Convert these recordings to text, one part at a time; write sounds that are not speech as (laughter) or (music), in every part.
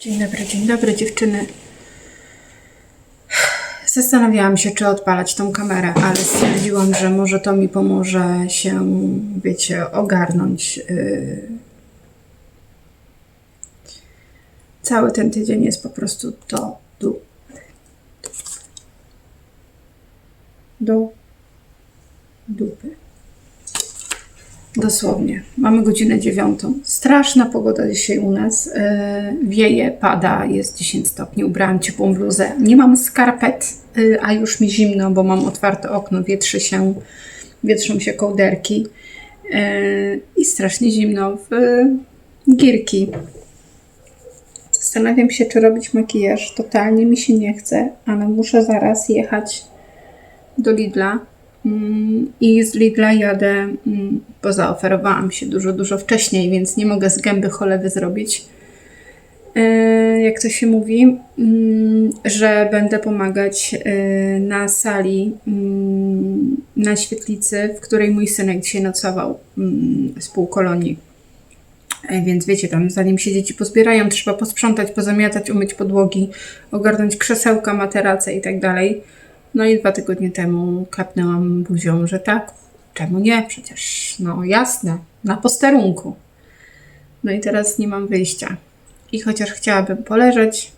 Dzień dobry, dzień dobry dziewczyny. Zastanawiałam się, czy odpalać tą kamerę, ale stwierdziłam, że może to mi pomoże się, wiecie, ogarnąć. Yy. Cały ten tydzień jest po prostu do. Do dupy. Dosłownie. Mamy godzinę dziewiątą. Straszna pogoda dzisiaj u nas. Yy, wieje, pada, jest 10 stopni. Ubrałam ciepłą bluzę. Nie mam skarpet, yy, a już mi zimno, bo mam otwarte okno, wietrzy się, wietrzą się kołderki. Yy, I strasznie zimno w gierki. Zastanawiam się, czy robić makijaż. Totalnie mi się nie chce, ale muszę zaraz jechać do Lidla. I z Lidla jadę, mm, bo zaoferowałam się dużo, dużo wcześniej, więc nie mogę z gęby cholewy zrobić. E, Jak to się mówi, mm, że będę pomagać e, na sali mm, na świetlicy, w której mój synek dzisiaj nocował z półkolonii. E, Więc wiecie, tam zanim się dzieci pozbierają, trzeba posprzątać, pozamiatać, umyć podłogi, ogarnąć krzesełka, materace i tak dalej. No i dwa tygodnie temu klapnęłam buzią, że tak, czemu nie? Przecież, no jasne, na posterunku. No i teraz nie mam wyjścia. I chociaż chciałabym poleżeć,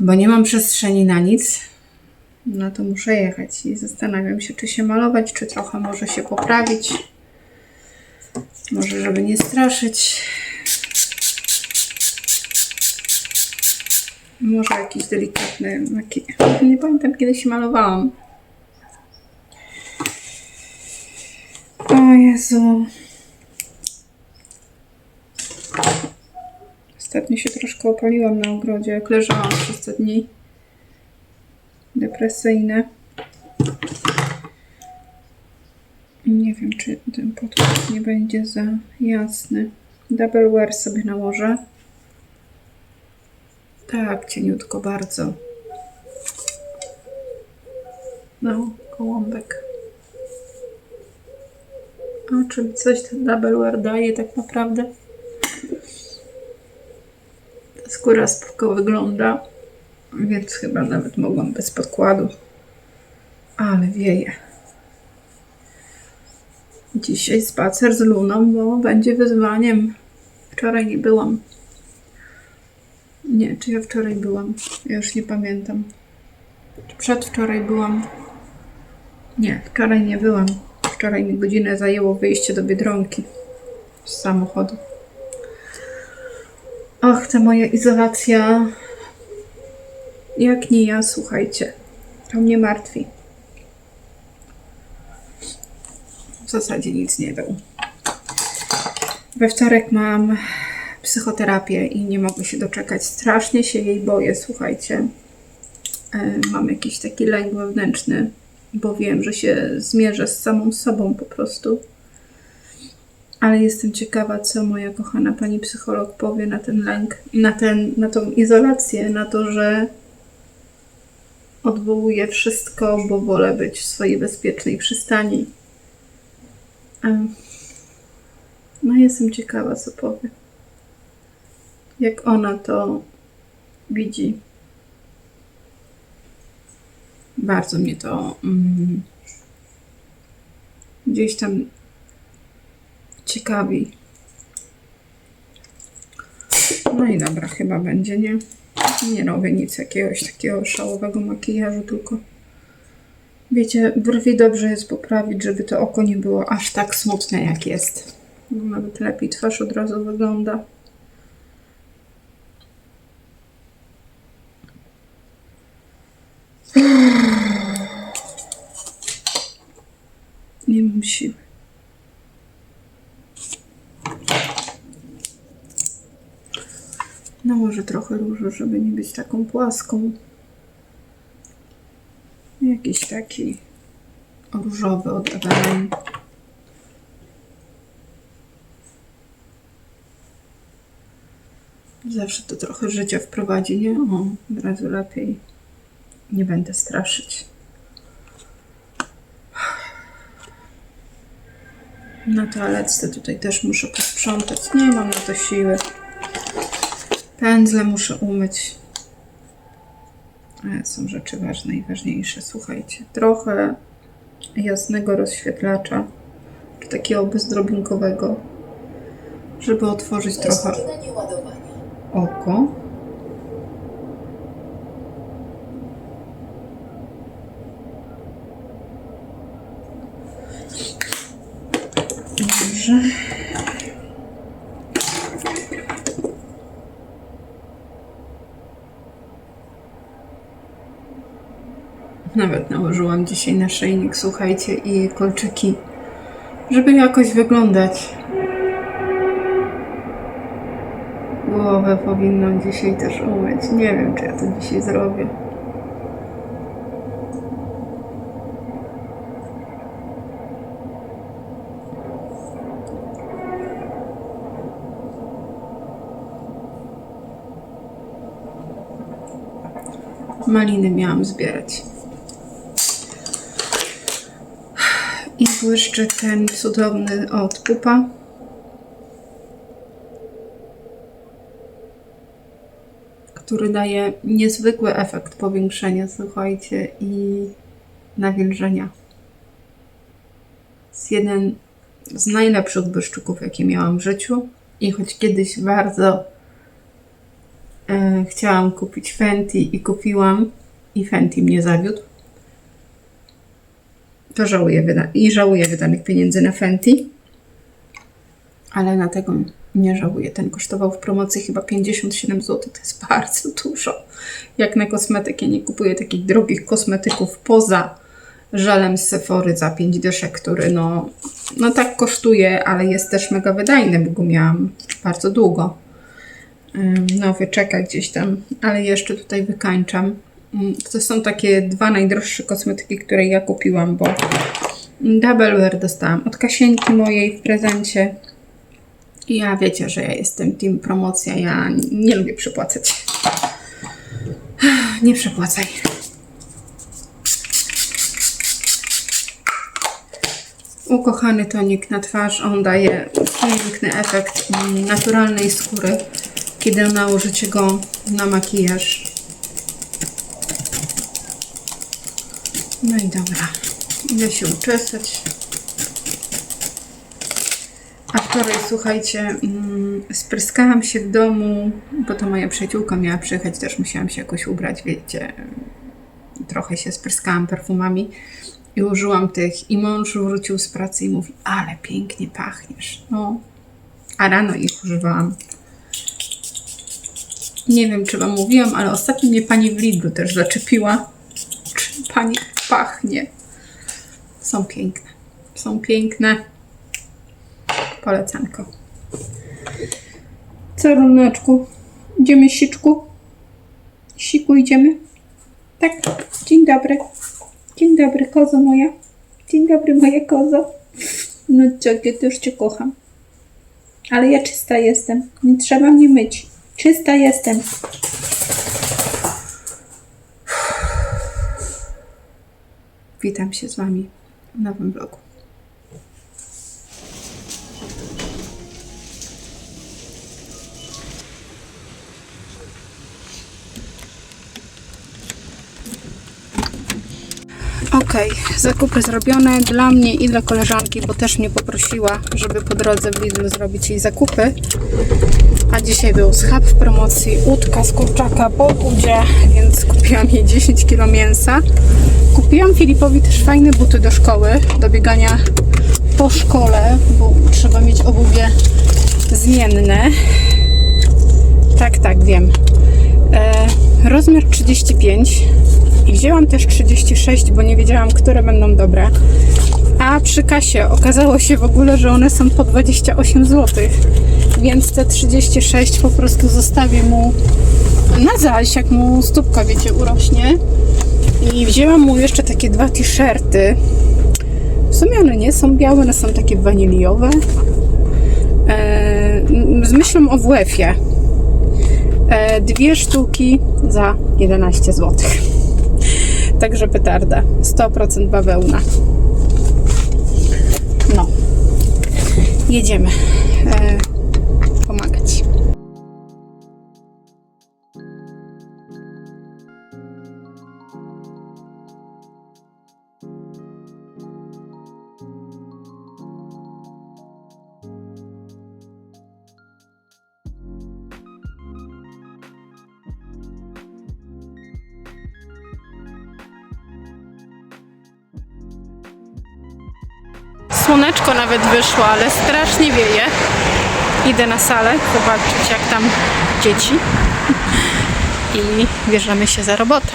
bo nie mam przestrzeni na nic, no to muszę jechać i zastanawiam się, czy się malować, czy trochę może się poprawić. Może, żeby nie straszyć. Może jakiś delikatny. Nie pamiętam, kiedy się malowałam. O Jezu. Ostatnio się troszkę opaliłam na ogrodzie, jak leżałam przez te dni. Depresyjne. Nie wiem, czy ten podkład nie będzie za jasny. Double wear sobie nałożę. Tak, cieniutko bardzo. No, gołąbek. A czy coś ten double wear daje tak naprawdę? Ta skóra spoko wygląda, więc chyba nawet mogłam bez podkładu. Ale wieje. Dzisiaj spacer z Luną, bo będzie wyzwaniem. Wczoraj nie byłam. Nie, czy ja wczoraj byłam? Ja już nie pamiętam. Czy przedwczoraj byłam? Nie, wczoraj nie byłam. Wczoraj mi godzinę zajęło wyjście do Biedronki z samochodu. Ach, ta moja izolacja. Jak nie ja, słuchajcie. To mnie martwi. W zasadzie nic nie dał. We wtorek mam psychoterapię i nie mogę się doczekać. Strasznie się jej boję, słuchajcie. E, Mam jakiś taki lęk wewnętrzny, bo wiem, że się zmierzę z samą sobą po prostu. Ale jestem ciekawa, co moja kochana pani psycholog powie na ten lęk, na, ten, na tą izolację, na to, że odwołuję wszystko, bo wolę być w swojej bezpiecznej przystani. Em, No, jestem ciekawa, co powie jak ona to widzi. Bardzo mnie to mm, gdzieś tam ciekawi. No i dobra, chyba będzie, nie? Nie robię nic jakiegoś takiego szałowego makijażu, tylko wiecie, brwi dobrze jest poprawić, żeby to oko nie było aż tak smutne, jak jest. Nawet lepiej twarz od razu wygląda. Nie mam siły. Nałożę trochę różu, żeby nie być taką płaską. Jakiś taki różowy od Evelyn. Zawsze to trochę życia wprowadzi, nie? O, od razu lepiej. Nie będę straszyć. Na toaletce tutaj też muszę posprzątać. Nie mam na to siły. Pędzle muszę umyć. Ale są rzeczy ważne i ważniejsze. Słuchajcie, trochę jasnego rozświetlacza, czy takiego bezdrobinkowego, żeby otworzyć trochę oko. Dobrze. Nawet nałożyłam dzisiaj naszyjnik, słuchajcie, i kolczyki, żeby jakoś wyglądać. Głowę powinnam dzisiaj też umyć. Nie wiem, czy ja to dzisiaj zrobię. Maliny miałam zbierać. I błyszczy ten cudowny od pupa. który daje niezwykły efekt powiększenia, słuchajcie, i nawilżenia. Jest jeden z najlepszych błyszczyków, jakie miałam w życiu. I choć kiedyś bardzo e, chciałam kupić Fenty i kupiłam, i Fenty mnie zawiódł, to żałuję i żałuję wydanych pieniędzy na Fenty, ale na tego nie żałuję. Ten kosztował w promocji chyba 57 zł. To jest bardzo dużo. Jak na kosmetyk. Ja nie kupuję takich drogich kosmetyków poza żelem z Sephory za 5 dyszek, który no, no tak kosztuje, ale jest też mega wydajny, bo go miałam bardzo długo. Ym, No, wyczeka gdzieś tam, ale jeszcze tutaj wykańczam. Ym, To są takie dwa najdroższe kosmetyki, które ja kupiłam, bo Double Wear dostałam od Kasieńki mojej w prezencie. I ja wiecie, że ja jestem team promocja, ja nie lubię przepłacać. (sighs) Nie przepłacaj. Ukochany tonik na twarz, on daje piękny efekt mm, naturalnej skóry, kiedy nałożycie go na makijaż. No i dobra, idę się uczesać. A wczoraj, słuchajcie, mm, spryskałam się w domu, bo to moja przyjaciółka miała przyjechać, też musiałam się jakoś ubrać, wiecie. Trochę się spryskałam perfumami i użyłam tych. I mąż wrócił z pracy i mówi, ale pięknie pachniesz. No, a rano ich używałam. Nie wiem, czy Wam mówiłam, ale ostatnio mnie pani w Lidlu też zaczepiła. Czym pani pachnie? Są piękne. Są piękne. Polecanko. Co, Runeczku? Idziemy siczku? Siku idziemy? Tak. Dzień dobry. Dzień dobry, kozo moja. Dzień dobry, moja kozo. No co, ja też Cię kocham. Ale ja czysta jestem. Nie trzeba mnie myć. Czysta jestem. Witam się z Wami w nowym vlogu. Okej, zakupy zrobione dla mnie i dla koleżanki, bo też mnie poprosiła, żeby po drodze w Lidlu zrobić jej zakupy. Dzisiaj był schab w promocji, łódka z kurczaka po budzie, więc kupiłam jej 10 kg mięsa. Kupiłam Filipowi też fajne buty do szkoły, do biegania po szkole, bo trzeba mieć obuwie zmienne. Tak, tak, wiem. E, rozmiar 35 i wzięłam też 36, bo nie wiedziałam, które będą dobre. A przy kasie okazało się w ogóle, że one są po 28 zł, więc te 36 po prostu zostawię mu na zaś, jak mu stópka, wiecie, urośnie. I wzięłam mu jeszcze takie dwa t-shirty. W sumie one nie są białe, one są takie waniliowe. E, z myślą o WF-ie. E, dwie sztuki za 11 zł. Także petarda. 100% bawełna. No. Jedziemy. E, nawet wyszło, ale strasznie wieje. Idę na salę zobaczyć jak tam dzieci i bierzemy się za robotę.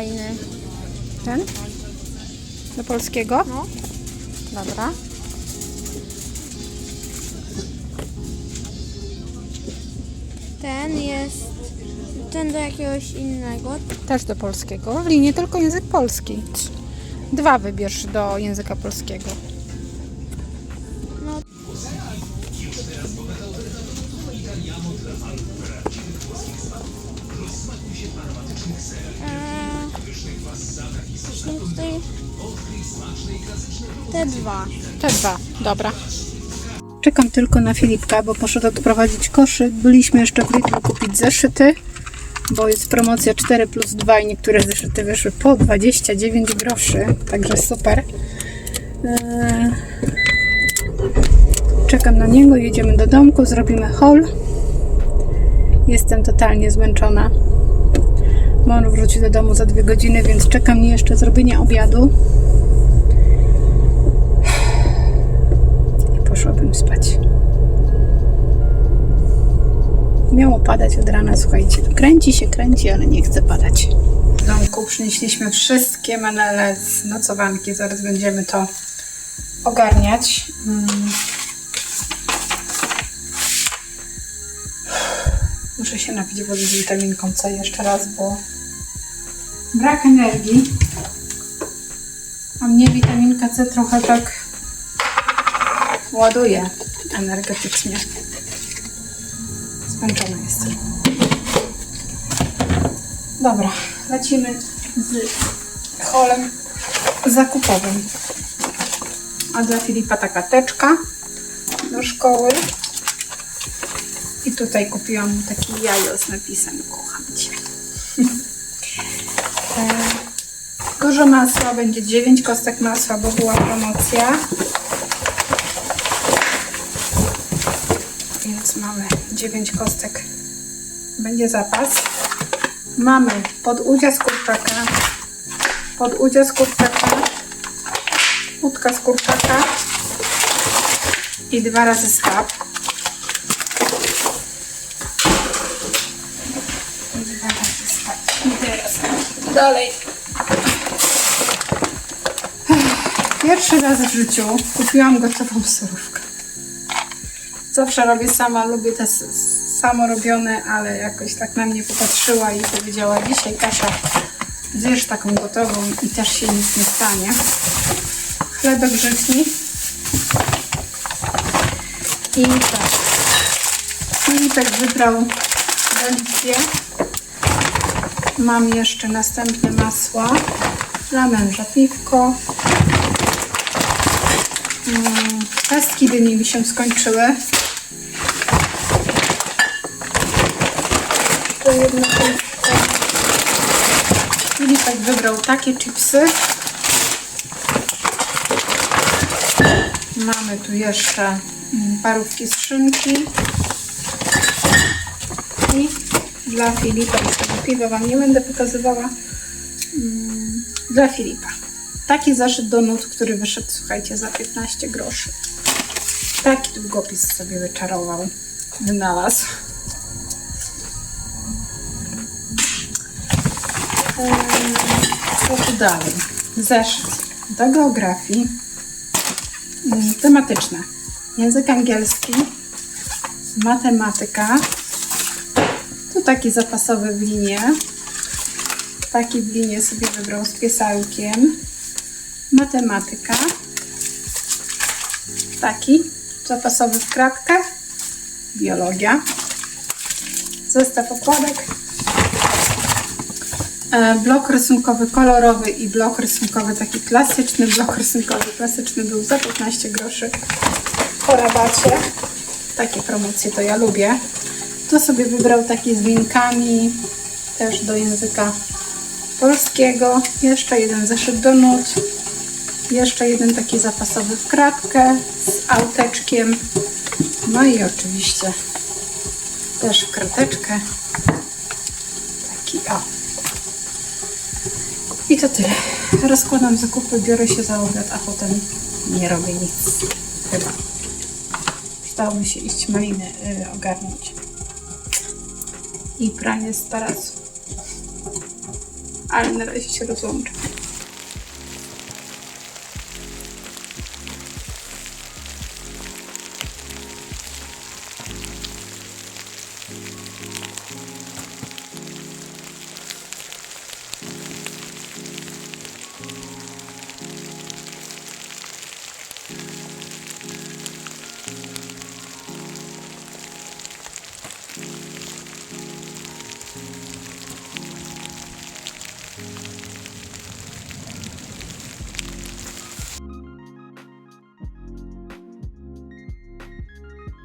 Fajny. Ten? Do polskiego? No. Dobra. Ten jest. Ten do jakiegoś innego. Też do polskiego. W linii tylko język polski. Dwa wybierz do języka polskiego. Te dwa. Te dwa, dobra. Czekam tylko na Filipka, bo poszedł odprowadzić koszyk. Byliśmy jeszcze w Lidlu kupić zeszyty, bo jest promocja 4 plus 2 i niektóre zeszyty wyszły po 29 groszy, także super. Eee, Czekam na niego, jedziemy do domku, zrobimy haul. Jestem totalnie zmęczona. Mon wróci do domu za dwie godziny, więc czeka mnie jeszcze zrobienie obiadu. i poszłabym spać. Miało padać od rana, słuchajcie. Kręci się, kręci, ale nie chce padać. W domku przynieśliśmy wszystkie manele z nocowanki. Zaraz będziemy to ogarniać. Mm. Muszę się napić wody z witaminką C jeszcze raz, bo brak energii. A mnie witaminka C trochę tak ładuje energetycznie. Zmęczona jestem. Dobra, lecimy z holem zakupowym. A dla Filipa taka teczka do szkoły. I tutaj kupiłam taki jajo z napisem Kocham Cię. (laughs) E, Dużo masła, będzie 9 kostek masła, bo była promocja. Więc mamy 9 kostek. Będzie zapas. Mamy podudzia z kurczaka, podudzia z kurczaka, łódka z kurczaka i dwa razy schab. I dwa razy. I teraz dalej. Pierwszy raz w życiu kupiłam gotową surówkę. Zawsze robię sama, lubię te s- samo robione, ale jakoś tak na mnie popatrzyła i powiedziała dzisiaj Kasia, zjesz taką gotową i też się nic nie stanie. Chlebek żytni. I tak. Filipek wybrał delicję. Mam jeszcze następne masła. Dla męża piwko. Mm, Pestki dyni mi się skończyły. To jedno piwko. Filipek wybrał takie chipsy. Mamy tu jeszcze mm, parówki z szynki. I dla Filipa, i tego piwa Wam nie będę pokazywała. Mm, Dla Filipa. Taki zaszyt do nut, który wyszedł, słuchajcie, za 15 groszy. Taki długopis sobie wyczarował. Wynalazł. Co tu dalej? Zeszyt do geografii. Mm, Tematyczne. Język angielski. Matematyka. Tu taki zapasowy w linie. Taki w linie sobie wybrał z piesełkiem. Matematyka. Taki zapasowy w kratkę. Biologia. Zestaw okładek. E, Blok rysunkowy kolorowy i blok rysunkowy taki klasyczny. Blok rysunkowy klasyczny był za 15 groszy po rabacie. Takie promocje to ja lubię. To sobie wybrał taki z linkami też do języka polskiego. Jeszcze jeden zeszyt do nut. Jeszcze jeden taki zapasowy w kratkę z auteczkiem. No i oczywiście też w krateczkę. Taki o. I to tyle. Rozkładam zakupy, biorę się za obiad, a potem nie robię nic. Chyba. Przydałoby się iść maliny y, ogarnąć. I pranie z. Ale na razie się rozłączę.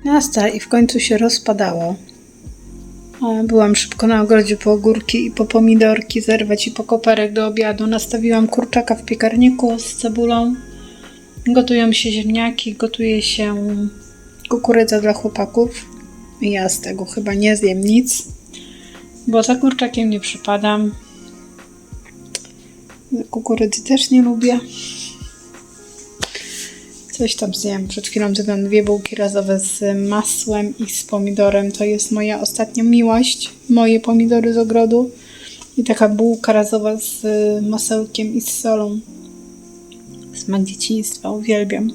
Miasta i w końcu się rozpadało. E, Byłam szybko na ogrodzie po ogórki i po pomidorki zerwać i po koperek do obiadu. Nastawiłam kurczaka w piekarniku z cebulą. Gotują się ziemniaki, gotuje się kukurydza dla chłopaków. Ja z tego chyba nie zjem nic, bo za kurczakiem nie przypadam. Kukurydzy też nie lubię. Coś tam zjem. Przed chwilą zjadłam dwie bułki razowe z masłem i z pomidorem. To jest moja ostatnia miłość. Moje pomidory z ogrodu. I taka bułka razowa z masełkiem i z solą. Smak dzieciństwa. Uwielbiam.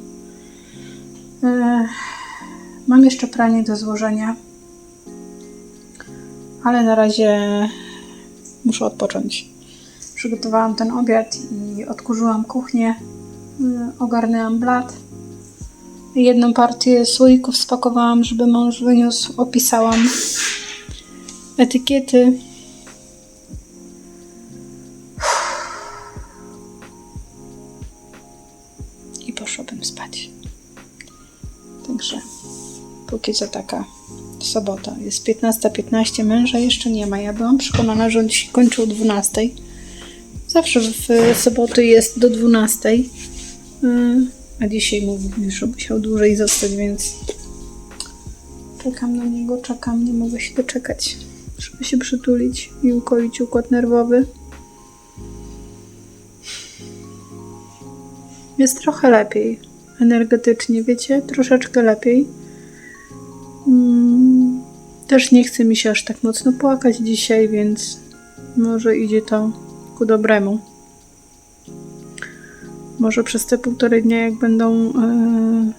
Mam jeszcze pranie do złożenia. Ale na razie muszę odpocząć. Przygotowałam ten obiad i odkurzyłam kuchnię. Y, Ogarnęłam blat. Jedną partię słoików spakowałam, żeby mąż wyniósł. Opisałam etykiety. I poszłabym spać. Także póki co taka sobota. Jest 15.15, męża jeszcze nie ma. Ja byłam przekonana, że on dzisiaj kończył o 12.00. Zawsze w soboty jest do 12. Yy, A dzisiaj mówił, że musiał dłużej zostać, więc czekam na niego, czekam, nie mogę się doczekać, żeby się przytulić i ukoić układ nerwowy. Jest trochę lepiej energetycznie, wiecie, troszeczkę lepiej. Mm, Też nie chce mi się aż tak mocno płakać dzisiaj, więc może idzie to ku dobremu. Może przez te półtorej dnia, jak będą, e,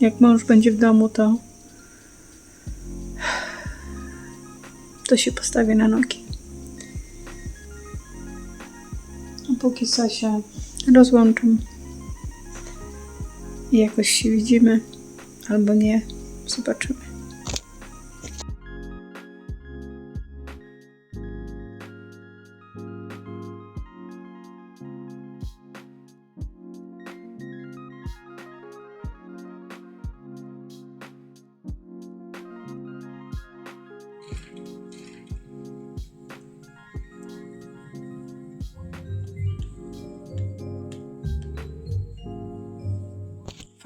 jak mąż będzie w domu, to to się postawię na nogi. A póki co się rozłączam. I jakoś się widzimy, albo nie. Zobaczymy.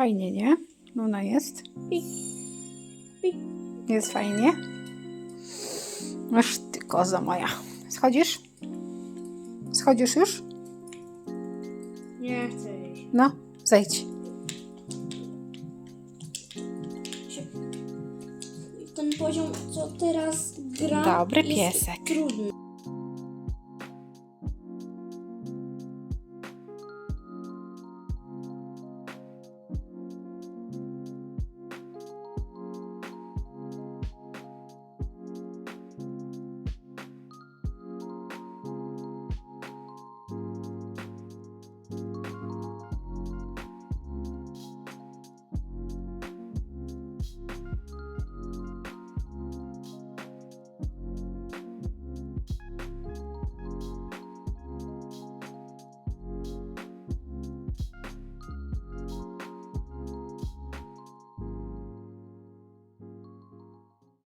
Fajnie, nie? Luna jest. I, i. Jest fajnie. Aż ty koza moja. Schodzisz? Schodzisz już? Nie chcę iść. No, zejdź. Ten poziom, co teraz gra, Dobry jest piesek. trudny.